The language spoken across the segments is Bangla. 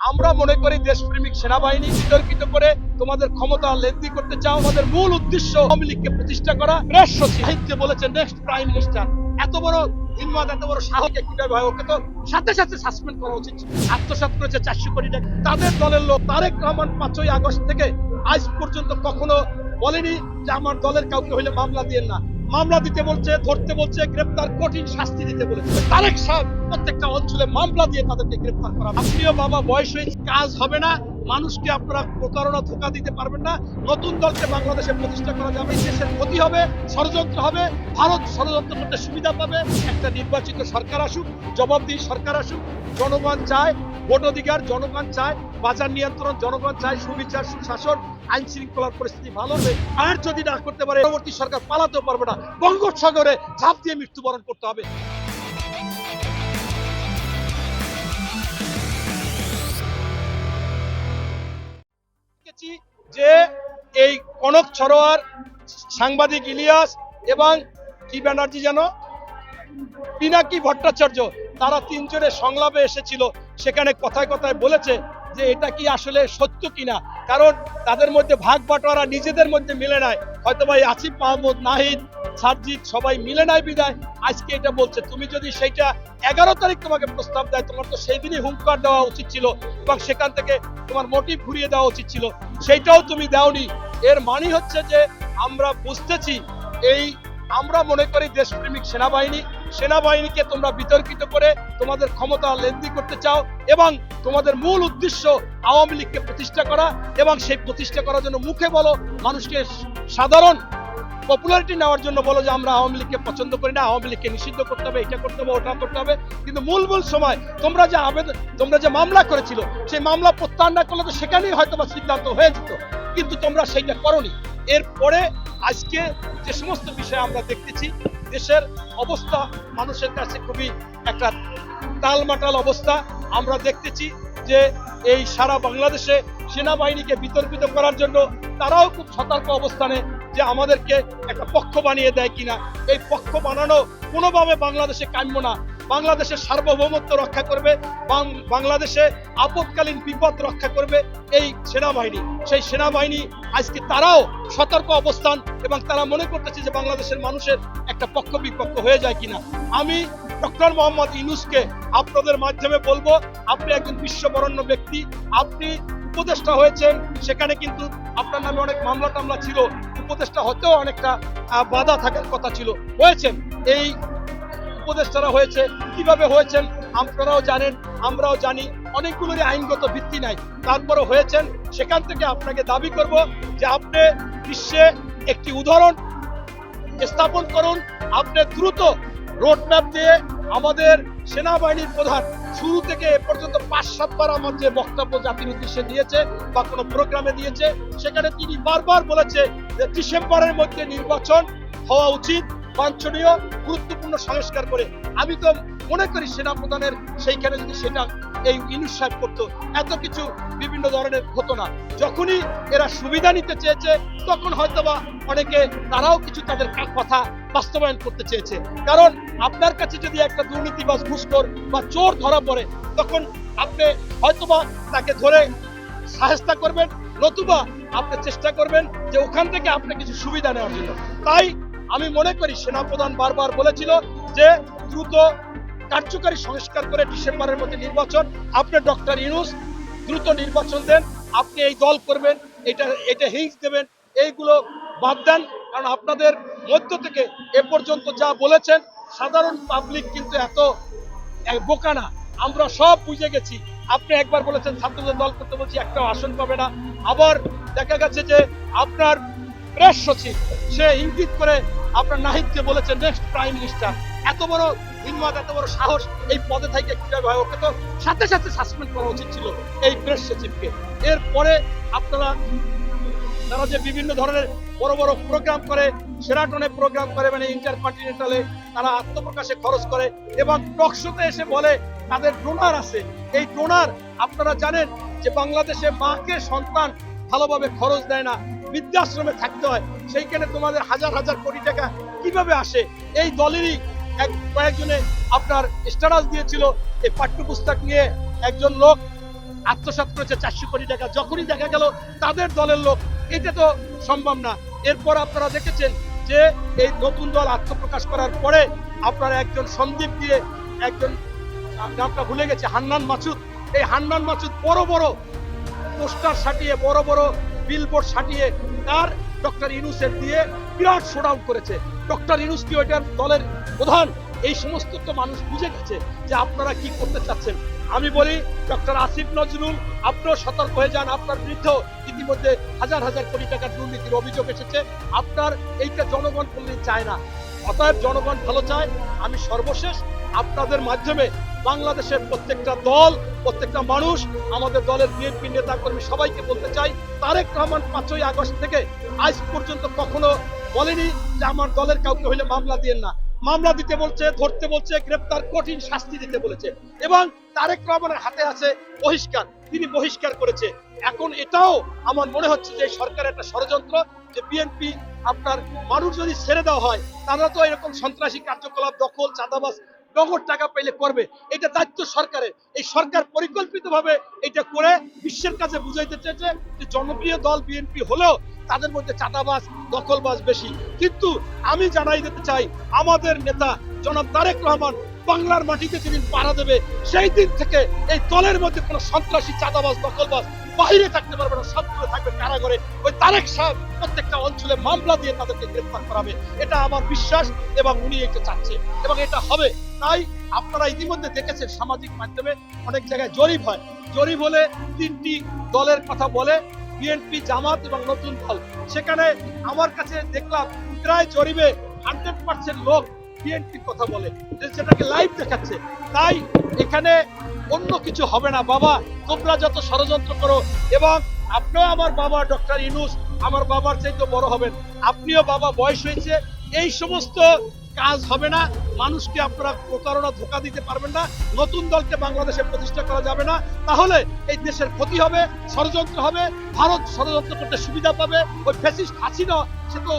আমরা মনে করি দেশপ্রেমিক সেনাবাহিনী বিতর্কিত করে তোমাদের ক্ষমতা লেন্দি করতে চাও, আমাদের মূল উদ্দেশ্য আওয়ামী লীগকে প্রতিষ্ঠা করা। প্রেস সচিব বলেছেন, নেক্সট প্রাইম মিনিস্টার। এত বড় হিম্মত এত বড় সাহসকে কীভাবে হয়? ওকে তো সাথে সাথে সাসপেন্ড করা উচিত ছিল। আত্মসাৎ করেছে চারশো কোটি টাকা। তাদের দলের লোক, তারেক রহমান পাঁচই আগস্ট থেকে আজ পর্যন্ত কখনো বলেনি যে আমার দলের কাউকে হইলে মামলা দিয়ে না। মামলা দিতে বলছে, ধরতে বলছে, গ্রেপ্তার, কঠিন শাস্তি দিতে বলেছে। তারেক সাহেব প্রত্যেকটা অঞ্চলে মামলা দিয়ে তাদেরকে গ্রেপ্তার করা। আপনিও বাবা বয়স হয়েছে, কাজ হবে না, মানুষকে আপনারা প্রতারণা ধোকা দিতে পারবেন না। নতুন দলকে বাংলাদেশে প্রতিষ্ঠা করা যাবে, দেশের ক্ষতি হবে, ষড়যন্ত্র হবে, ভারত ষড়যন্ত্র করতে সুবিধা পাবে। একটা নির্বাচিত সরকার আসুক, জবাবদিহি সরকার আসুক, জনগণ চায় ভোট অধিকার, জনগণ চায় বাজার নিয়ন্ত্রণ, জনগণ চায় সুবিচার, সুশাসন, আইন শৃঙ্খলার পরিস্থিতি ভালো হবে। আর যদি না করতে পারে, পরবর্তী সরকার পালাতেও পারবে না। বঙ্গোপসাগরে ঝাঁপ দিয়ে মৃত্যুবরণ করতে হবে। কনক ছড়োয়ার সাংবাদিক ইলিয়াস এবং কি ব্যানার্জি যেন? পিনাকি ভট্টাচার্য, তারা তিনজনের সংলাপে এসেছিল। সেখানে কথায় কথায় বলেছে যে এটা কি আসলে সত্য কিনা? কারণ তাদের মধ্যে ভাগ বাটোয়ারা নিজেদের মধ্যে মিলে নাই। হয়তো ভাই আসিফ মাহমুদ, নাহিদ, সারজিৎ সবাই মিলে নাই বিদায়। আজকে এটা বলছে। তুমি যদি সেইটা এগারো তারিখ তোমাকে প্রস্তাব দেয়, তোমার তো সেই দিনই হুঙ্কার দেওয়া উচিত ছিল এবং সেখান থেকে তোমার মোটিভ ঘুরিয়ে দেওয়া উচিত ছিল। সেইটাও তুমি দাওনি। এর মানে হচ্ছে যে আমরা বুঝতেছি এই আমরা মনে করি দেশপ্রেমিক সেনাবাহিনী, সেনাবাহিনীকে তোমরা বিতর্কিত করে তোমাদের ক্ষমতা লেন্দি করতে চাও এবং তোমাদের মূল উদ্দেশ্য আওয়ামী লীগকে প্রতিষ্ঠা করা এবং সেই প্রতিষ্ঠা করার জন্য মুখে বলো, মানুষকে সাধারণ পপুলারিটি নেওয়ার জন্য বলো যে আমরা আওয়ামী লীগকে পছন্দ করি না, আওয়ামী লীগকে নিষিদ্ধ করতে হবে, এটা করতে হবে, ওটা করতে হবে। কিন্তু মূল মূল সময় তোমরা যে আবেদন, তোমরা যে মামলা করেছিল, সেই মামলা প্রত্যাহার না করলে তো সেখানেই হয়তো বা সিদ্ধান্ত হয়ে যেত। কিন্তু তোমরা সেইটা করনি। এরপরে আজকে যে সমস্ত বিষয় আমরা দেখতেছি, দেশের অবস্থা মানুষের কাছে খুবই একটা টালমাটাল অবস্থা। আমরা দেখতেছি যে এই সারা বাংলাদেশে সেনাবাহিনীকে বিতর্কিত করার জন্য তারাও খুব সতর্ক অবস্থানে যে আমাদেরকে একটা পক্ষ বানিয়ে দেয় কিনা। এই পক্ষ বানানো কোনোভাবে বাংলাদেশে কাম্য না। বাংলাদেশের সার্বভৌমত্ব রক্ষা করবে বাংলাদেশে আপৎকালীন বিপদ রক্ষা করবে এই সেনাবাহিনী। সেই সেনাবাহিনী আজকে তারাও সতর্ক অবস্থান এবং তারা মনে করতেছে যে বাংলাদেশের মানুষের একটা পক্ষ বিপক্ষ হয়ে যায় কিনা। আমি ডক্টর মোহাম্মদ ইনুসকে আপনাদের মাধ্যমে বলব, আপনি একজন বিশ্ববরণ্য ব্যক্তি, আপনি উপদেষ্টা হয়েছেন, সেখানে কিন্তু আপনার নামে অনেক মামলা টামলা ছিল। উপদেষ্টা হতেও অনেকটা বাধা থাকার কথা ছিল। হয়েছেন এই উপদেষ্টারা হয়েছে। কীভাবে হয়েছেন আপনারাও জানেন, আমরাও জানি। অনেকগুলোরই আইনগত ভিত্তি নাই। তারপরও হয়েছেন। সেখান থেকে আপনাকে দাবি করব যে আপনি বিশ্বে একটি উদাহরণ স্থাপন করুন। আপনি দ্রুত রোডম্যাপ দিয়ে আমাদের সেনাবাহিনীর প্রধান শুরু থেকে এ পর্যন্ত পাঁচ সাতবার আমার যে বক্তব্য জাতির উদ্দেশ্যে দিয়েছে বা কোনো প্রোগ্রামে দিয়েছে, সেখানে তিনি বারবার বলেছে যে ডিসেম্বরের মধ্যে নির্বাচন হওয়া উচিত, বাঞ্ছনীয়, গুরুত্বপূর্ণ সংস্কার করে। আমি তো মনে করি সেনা প্রধানের সেইখানে যদি সেটা এই ইনুস সাহেব করতো, এত কিছু বিভিন্ন ধরনের হতো না। যখনই এরা সুবিধা নিতে চেয়েছে, তখন হয়তোবা অনেকে তারাও কিছু তাদের কথা বাস্তবায়ন করতে চেয়েছে। কারণ আপনার কাছে যদি একটা দুর্নীতিবাজ ঘুষখোর বা চোর ধরা পড়ে, তখন আপনি হয়তোবা তাকে ধরে সাহেস্তা করবেন, নতুবা আপনি চেষ্টা করবেন যে ওখান থেকে আপনি কিছু সুবিধা নেওয়ার জন্য। তাই আমি মনে করি সেনাপ্রধান বারবার বলেছিল যে দ্রুত কার্যকারী সংস্কার করে ডিসেম্বরের মধ্যে নির্বাচন। আপনি ডক্টর ইউনুস, দ্রুত নির্বাচন দেন। আপনি এই দল করবেন, এটা এটা হিংস দেবেন, এইগুলো বাদ দেন। কারণ আপনাদের মধ্য থেকে এ পর্যন্ত যা বলেছেন, সাধারণ পাবলিক কিন্তু এত বোকা না। আমরা সব বুঝে গেছি। আপনি একবার বলেছেন, ছাত্রদের দল করতে বলছি একটা আসন পাবে না। আবার দেখা গেছে যে আপনার প্রেস সচিব, সে ইঙ্গিত করে আপনার নাহিদকে বলেছে নেক্সট প্রাইম মিনিস্টার এত বড় হিম্মত, এত বড় সাহস এই পদে থেকে কীভাবে হয়? ওকে তো সাথে সাথে সাসপেন্ড করা উচিত ছিল এই প্রেস সচিবকে। এরপরে আপনারা, তারা যে বিভিন্ন ধরনের বড় বড় প্রোগ্রাম করে, সেরাটনে প্রোগ্রাম করে মানে ইন্টারকন্টিনেন্টালে তারা আত্মপ্রকাশে খরচ করে এবং টকশোতে এসে বলে, তাদের ডোনার আছে। এই ডোনার আপনারা জানেন যে বাংলাদেশে মাকে সন্তান ভালোভাবে খরচ দেয় না, বৃদ্ধাশ্রমে থাকতে হয়। সেইখানে তোমাদের হাজার হাজার কোটি টাকা কীভাবে আসে? এই দলেরই এক কয়েকজনে আপনার স্ট্যাটাস দিয়েছিল, এই পাঠ্যপুস্তক নিয়ে একজন লোক আত্মসাৎ করেছে চারশো কোটি টাকা। যখনই দেখা গেল তাদের দলের লোক, এটা তো সম্ভব না। এরপর আপনারা দেখেছেন যে এই নতুন দল আত্মপ্রকাশ করার পরে আপনারা একজন সন্দীপ দিয়ে একজন নামটা ভুলে গেছে, হান্নান মাসুদ। এই হান্নান মাসুদ বড় বড় পোস্টার সাটিয়ে, বড় বড় বিলবোর্ড সাটিয়ে তার ডক্টর ইনুসের দিয়ে বিরাট শোডাউন করেছে। ডক্টর ইনুস কি ওইটার দলের প্রধান? এই সমস্ত তো মানুষ বুঝে গেছে যে আপনারা কি করতে চাচ্ছেন। আমি বলি, ডক্টর আসিফ নজরুল, আপনিও সতর্ক হয়ে যান, আপনার বিরুদ্ধে ইতিমধ্যে হাজার হাজার কোটি টাকার দুর্নীতির অভিযোগ এসেছে। আপনার এইটা জনগণ কোনদিন চায় না। অতএব জনগণ ভালো চায়। আমি সর্বশেষ আপনাদের মাধ্যমে বাংলাদেশের প্রত্যেকটা দল, প্রত্যেকটা মানুষ, আমাদের দলের বিএনপি নেতা কর্মী সবাইকে বলতে চাই, তারেক রহমান পাঁচই আগস্ট থেকে আজ পর্যন্ত কখনো বলেনি যে আমার দলের কাউকে হইলে মামলা দিয়েন না। মামলা দিতে বলছে, ধরতে বলছে, গ্রেপ্তার, কঠিন শাস্তি দিতে বলেছে। এবং তারেক রহমানের হাতে আছে বহিষ্কার। তিনি বহিষ্কার করেছে। এখন এটাও আমার মনে হচ্ছে যে সরকারের একটা ষড়যন্ত্র, যে বিএনপি আপনার মানুষ যদি ছেড়ে দেওয়া হয়, তারা তো এরকম সন্ত্রাসী কার্যকলাপ, দখল, চাঁদাবাজ নগদ টাকা পেলে করবে। এটা দায়িত্ব সরকারের। এই সরকার পরিকল্পিতভাবে এটা করে বিশ্বের কাছে বুঝাইতে চেয়েছে যে জনপ্রিয় দল বিএনপি হলেও তাদের মধ্যে চাঁদাবাজ দখলবাস বেশি। কিন্তু আমি জানাই দিতে চাই, আমাদের নেতা জনাব তারেক রহমান বাংলার মাটিতে যেদিন পাড়া দেবে, সেই দিন থেকে এই দলের মধ্যে কোনো সন্ত্রাসী চাঁদাবাস দখলবাজ বাইরে থাকতে পারবে না, সবগুলো থাকবে কারাগারে। ওই তারেক সাহেব প্রত্যেকটা অঞ্চলে মামলা দিয়ে তাদেরকে গ্রেফতার করাবে। এটা আমার বিশ্বাস এবং উনি এটা চাচ্ছে এবং এটা হবে। তাই আপনারা ইতিমধ্যে দেখেছেন সামাজিক মাধ্যমে অনেক জায়গায় জরিপ হয়। জরিপ হলে তিনটি দলের কথা বলে, বিএনপি, জামাত এবং নতুন দল। সেখানে আমার কাছে দেখলাম, প্রায় জরিপে হান্ড্রেড পার্সেন্ট লোক বিএনপির কথা বলে, যে সেটাকে লাইভ দেখাচ্ছে। তাই এখানে অন্য কিছু হবে না। বাবা, তোমরা যত ষড়যন্ত্র করো এবং আপনিও আমার বাবা, ডক্টর ইনুস আমার বাবার চাইতে বড় হবেন। আপনিও বাবা বয়স হয়েছে, এই সমস্ত কাজ হবে না। মানুষকে আপনারা প্রতারণা, ধোকা দিতে পারবেন না। নতুন দলকে বাংলাদেশে প্রতিষ্ঠা করা যাবে না। তাহলে এই দেশের ক্ষতি হবে, ষড়যন্ত্র হবে, ভারত ষড়যন্ত্র করতে সুবিধা পাবে। ওই ফ্যাসিস্ট হাসিনা সে তো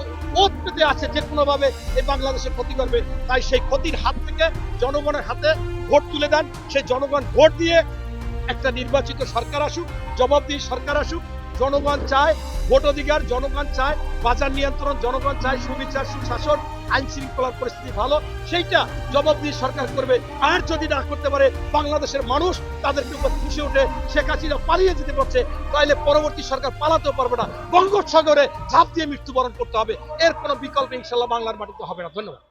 ওত পেতে আছে যে কোনোভাবে এই বাংলাদেশের ক্ষতি করবে। তাই সেই ক্ষতির হাত থেকে জনগণের হাতে ভোট তুলে দেন। সেই জনগণ ভোট দিয়ে একটা নির্বাচিত সরকার আসুক, জবাবদিহি সরকার আসুক। জনগণ চায় ভোট অধিকার, জনগণ চায় বাজার নিয়ন্ত্রণ, জনগণ চায় সুবিচার, সুশাসন আইন শৃঙ্খলার পরিস্থিতি ভালো, সেইটা জবাব দিয়ে সরকার করবে। আর যদি না করতে পারে, বাংলাদেশের মানুষ তাদেরকে উপর খুশি উঠে শেখ হাসিনা পালিয়ে যেতে পারছে তাহলে পরবর্তী সরকার পালাতেও পারবে না। বঙ্গোপসাগরে ঝাঁপ দিয়ে মৃত্যুবরণ করতে হবে। এর কোনো বিকল্প ইনশাল্লাহ বাংলার মাটিতে হবে না। ধন্যবাদ।